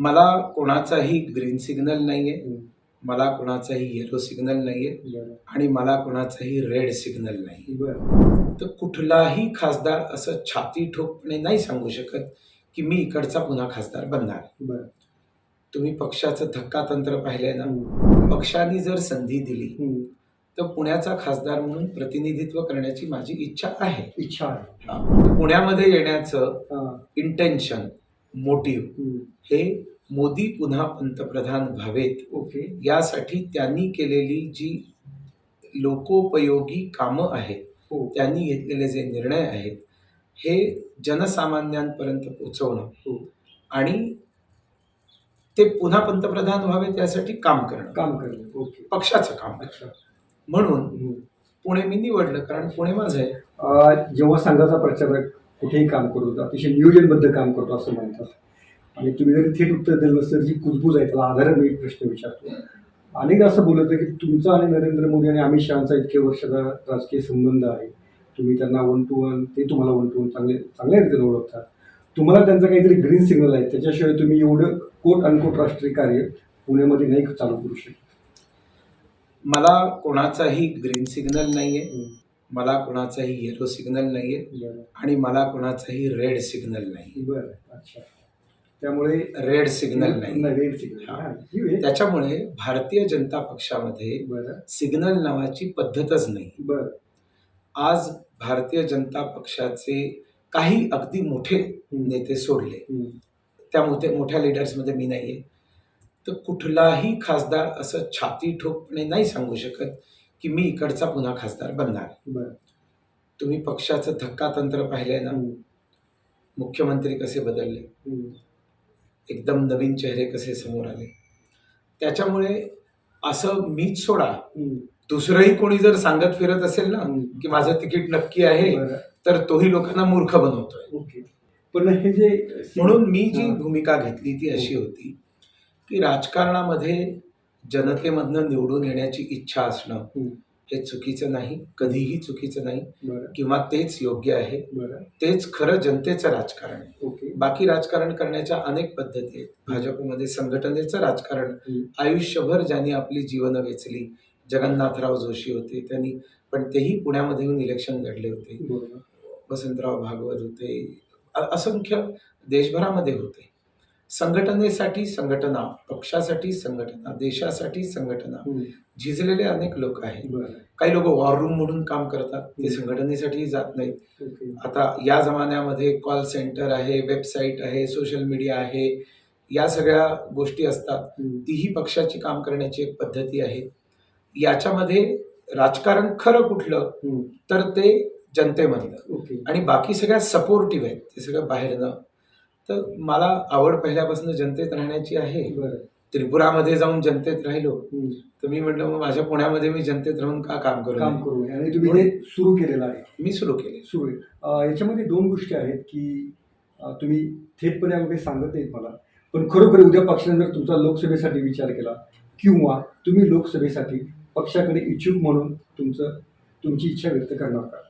मला कोणाचाही green signal नाहीये हम्म. मला कोणाचाही येलो सिग्नल नाहीये बरं. आणि मला कोणाचाही रेड सिग्नल नाही बरं. तर कुठलाही खासदार असं छाती ठोकपणे नाही सांगू शकत की मी इकडचा पुन्हा खासदार बनणार बरं. तुम्ही पक्षाचं धक्का तंत्र पाहिलंय ना. पक्षाने जर संधी दिली. तर पुण्याचा खासदार म्हणून प्रतिनिधित्व करण्याची माझी इच्छा आहे इच्छा आहे. पुण्यामध्ये येण्याचं. Intention motive. हे मोदी पुन्हा पंतप्रधान व्हावेत. ओके. यासाठी त्यांनी केलेली जी लोकोपयोगी कामं आहेत हो. त्यांनी घेतलेले जे निर्णय आहेत हे जनसामान्यांपर्यंत पोचवणं हो. आणि ते पुन्हा पंतप्रधान व्हावे त्यासाठी काम करणं. काम करणं. ओके. पक्षाचं काम करणं. अच्छा. म्हणून हम्म. पुणे मी निवडलं कारण पुणे माझं आहे. जेव्हा संघाचा प्रचारक कुठेही काम करतो अतिशय नियोजनबद्ध काम करतो असं म्हणतात. आणि तुम्ही जरी थेट उत्तर दिलं नसतं जी कुजबूज आहे त्याला आधाराने मी एक प्रश्न विचारतो. अनेकदा असं बोलत की तुमचा आणि नरेंद्र मोदी आणि अमित शहाचा इतक्या वर्षाचा राजकीय संबंध आहे. तुम्ही त्यांना वन टू वन ते तुम्हाला वन टू वन चांगले चांगल्या रीतीने ओळखतात. तुम्हाला त्यांचा काहीतरी ग्रीन सिग्नल आहे. त्याच्याशिवाय तुम्ही एवढं कोट अनकोट राष्ट्रीय कार्य पुण्यामध्ये नाही चालू करू शकत. मला कोणाचाही ग्रीन सिग्नल नाहीये. हम्म. मला कोणाचाही येलो सिग्नल नाहीये. बरं. आणि मला कोणाचाही रेड सिग्नल नाही बरं. अच्छा. त्यामुळे रेड सिग्नल नाही. Red signal. त्याच्यामुळे भारतीय जनता पक्षामध्ये सिग्नल नावाची पद्धतच नाही. बरं. आज भारतीय जनता पक्षाचे काही अगदी मोठे नेते सोडले. त्या मोठे मोठ्या लिडर्समध्ये मी नाहीये. तर कुठलाही खासदार असं छाती ठोकपणे नाही सांगू शकत की मी इकडचा पुन्हा खासदार बनणार बरं. तुम्ही पक्षाचं धक्का तंत्र पाहिलंय ना. मुख्यमंत्री कसे बदलले. एकदम नवीन चेहरे कसे समोर आले त्याच्यामुळे असं मीच सोडा. दुसरंही कोणी जर सांगत फिरत असेल ना. की माझं तिकीट नक्की आहे. तर तोही लोकांना मूर्ख बनवतोय पण हे जे म्हणून मी जी हा. भूमिका घेतली ती अशी होती की राजकारणामध्ये जनतेमधनं निवडून येण्याची इच्छा असणं. हे चुकीचं नाही कधीही चुकीचं नाही. किंवा तेच योग्य आहे. तेच खरं जनतेचं राजकारण आहे. बाकी राजकारण करण्याच्या अनेक पद्धती आहेत. भाजपमध्ये संघटनेचं राजकारण. आयुष्यभर ज्यांनी आपली जीवनं वेचली जगन्नाथराव जोशी होते त्यांनी पण तेही पुण्यामध्ये येऊन इलेक्शन लढले होते. वसंतराव भागवत होते. असंख्य देशभरामध्ये होते. संघटनेसाठी संघटना पक्षासाठी संघटना देशासाठी संघटना. झिजलेले अनेक लोक आहेत. काही लोक वॉर रूम म्हणून काम करतात. ते संघटनेसाठी जात नाहीत. आता या जमान्यामध्ये कॉल सेंटर आहे वेबसाईट आहे सोशल मीडिया आहे या सगळ्या गोष्टी असतात. तीही पक्षाची काम करण्याची एक पद्धती आहे. याच्यामध्ये राजकारण खरं कुठलं. तर ते जनतेमधलं. आणि बाकी सगळ्या सपोर्टिव्ह आहेत. ते सगळं बाहेरनं तर मला आवड पहिल्यापासून जनतेत राहण्याची आहे. त्रिपुरामध्ये जाऊन जनतेत राहिलो. तर मी म्हटलं मग माझ्या पुण्यामध्ये मी जनतेत राहून का काम करू काम? करू. आणि तुम्ही ते सुरू केलेलं आहे. मी सुरू केले सुरू याच्यामध्ये दोन गोष्टी आहेत की तुम्ही थेटपणे वगैरे सांगत नाहीत मला. पण खरोखर उद्या पक्षाने जर तुमचा लोकसभेसाठी विचार केला किंवा तुम्ही लोकसभेसाठी पक्षाकडे इच्छुक म्हणून तुमचं तुमची इच्छा व्यक्त करणार का?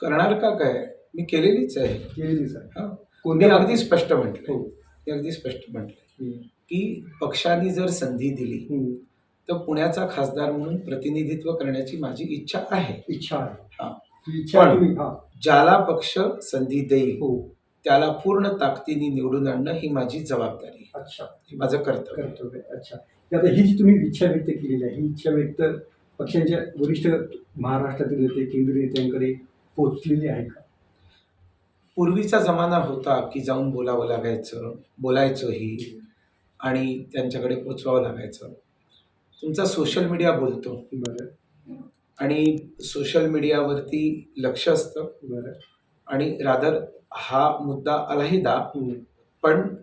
करणार का काय? मी केलेलीच आहे. केलेलीच आहे. हा. कोणत्या अगदी स्पष्ट म्हटलं हो मी अगदी स्पष्ट म्हटलं. की पक्षाने जर संधी दिली. तर पुण्याचा खासदार म्हणून प्रतिनिधित्व करण्याची माझी इच्छा आहे इच्छा आहे हा. ही इच्छा पण- तुम्ही हा ज्याला पक्ष संधी देईल हो त्याला पूर्ण ताकदीने निवडून आणणं ही माझी जबाबदारी. अच्छा हे माझं कर्तव्य. कर्तव्य. अच्छा आता ही जी तुम्ही इच्छा व्यक्त केलेली आहे ही इच्छा व्यक्त पक्षांच्या वरिष्ठ महाराष्ट्रातील नेते केंद्रीय नेत्यांकडे पोहोचलेली आहे का पूर्वीचा जमाना होता की जाऊन बोलावं लागायचं बोलायचोही आणि त्यांच्याकडे पोचवावं लागायचं. तुमचा सोशल मीडिया बोलतो. बरं. आणि सोशल मीडियावरती लक्ष असतं. बरं. आणि रादर हा मुद्दा अलहिदा हम्म. पण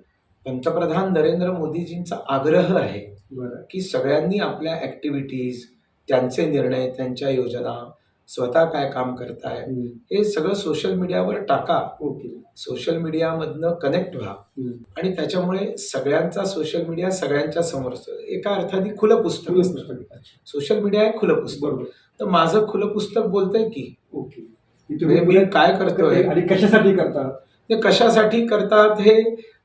पंतप्रधान नरेंद्र मोदीजींचा आग्रह आहे बरं. की सगळ्यांनी आपल्या ॲक्टिव्हिटीज त्यांचे निर्णय त्यांच्या योजना स्वतः काय काम करताय. हे सगळं सोशल मीडियावर टाका. ओके सोशल मीडियामधनं कनेक्ट व्हा. आणि त्याच्यामुळे सगळ्यांचा सोशल मीडिया सगळ्यांच्या समोर असतो. एका अर्थाने खुलं पुस्तक असतं. सोशल मीडिया हे खुलं पुस्तक बरोबर. तर माझं खुलं पुस्तक बोलतंय की ओके म्हणजे मी काय करतोय? आणि कशासाठी करता ते कशासाठी करतात हे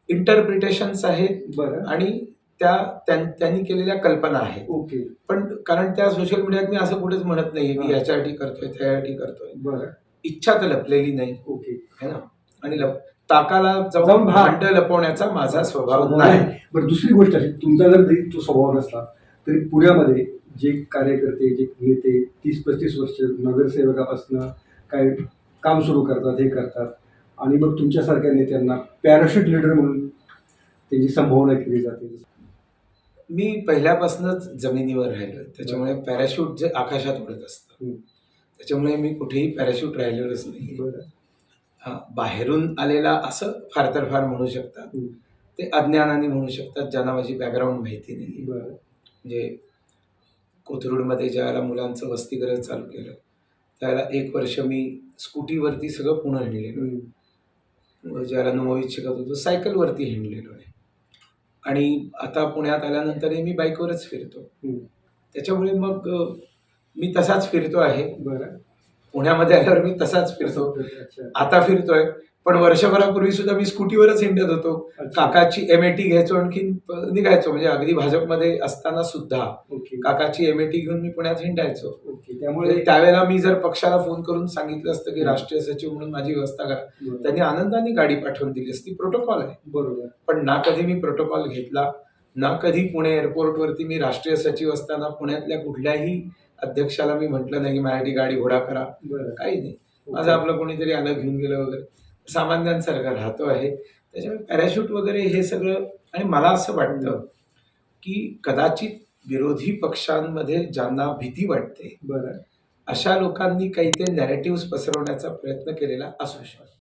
इंटरप्रिटेशन्स आहेत. बरं. आणि त्या त्यां- त्यांनी केलेल्या कल्पना आहेत ओके. पण कारण त्या सोशल मीडियात मी असं कुठेच म्हणत नाहीये मी. याच्यासाठी करतोय त्यासाठी करतोय. बरं. इच्छा तर लपलेली नाही. ओके. है ना? आणि लप ताकाला जाऊन. भांड लपवण्याचा माझा स्वभाव नाही. नाही. बरं दुसरी गोष्ट अशी तुमचा जर जरी तो स्वभाव नसला तरी पुण्यामध्ये जे कार्यकर्ते जे नेते तीस पस्तीस वर्ष नगरसेवकापासून काय काम सुरू करतात हे करतात. आणि मग तुमच्यासारख्या नेत्यांना पॅराशूट लीडर म्हणून त्याची संभावना केली जाते. मी पहिल्यापासूनच जमिनीवर राहिलोय. त्याच्यामुळे पॅराशूट जे आकाशात उडत असतं. त्याच्यामुळे मी कुठेही पॅराशूट राहिलेलोच नाही. हा, बाहेरून आलेला असं फार तर फार म्हणू शकतात. ते अज्ञानाने म्हणू शकतात ज्यांना माझी बॅकग्राऊंड माहिती नाही म्हणजे कोथरूडमध्ये ज्यावेळेला मुलांचं वसतिगृह चालू केलं त्यावेळेला एक वर्ष मी स्कूटीवरती सगळं पुणे हिंडलेलो. ज्यावेळेला नववीत शिकत होतो सायकलवरती हिंडलेलो आहे. आणि आता पुण्यात आल्यानंतरही मी बाईकवरच फिरतो. त्याच्यामुळे मग मी तसाच फिरतो आहे. बरं. पुण्यामध्ये आल्यावर मी तसाच फिरतो. आता फिरतोय. पण वर्षभरापूर्वी सुद्धा मी स्कूटीवरच हिंडत होतो. काकाची एम टी घ्यायचो आणखीन प- निघायचो. म्हणजे अगदी भाजपमध्ये असताना सुद्धा ओके. काकाची एम टी घेऊन मी पुण्यात हिंडायचो. ओके. त्यामुळे त्यावेळेला मी जर पक्षाला फोन करून सांगितलं असतं की राष्ट्रीय सचिव म्हणून माझी व्यवस्था करा. त्यांनी आनंदाने गाडी पाठवून दिली असती. प्रोटोकॉल आहे. बरोबर. पण ना कधी मी प्रोटोकॉल घेतला ना कधी पुणे एअरपोर्टवरती मी राष्ट्रीय सचिव असताना पुण्यातल्या कुठल्याही अध्यक्षाला मी म्हटलं नाही की माझ्यासाठी गाडी घोडा करा. बरं. काही नाही. माझं आपलं कोणीतरी आलं घेऊन गेलं वगैरे. सामान्यांसारखं राहतो आहे. त्याच्यामुळे पॅराशूट वगैरे हे सगळं आणि मला असं वाटतं की कदाचित विरोधी पक्षांमध्ये ज्यांना भीती वाटते बरं. अशा लोकांनी काही ते नॅरेटिव्ह पसरवण्याचा प्रयत्न केलेला असू शकतो.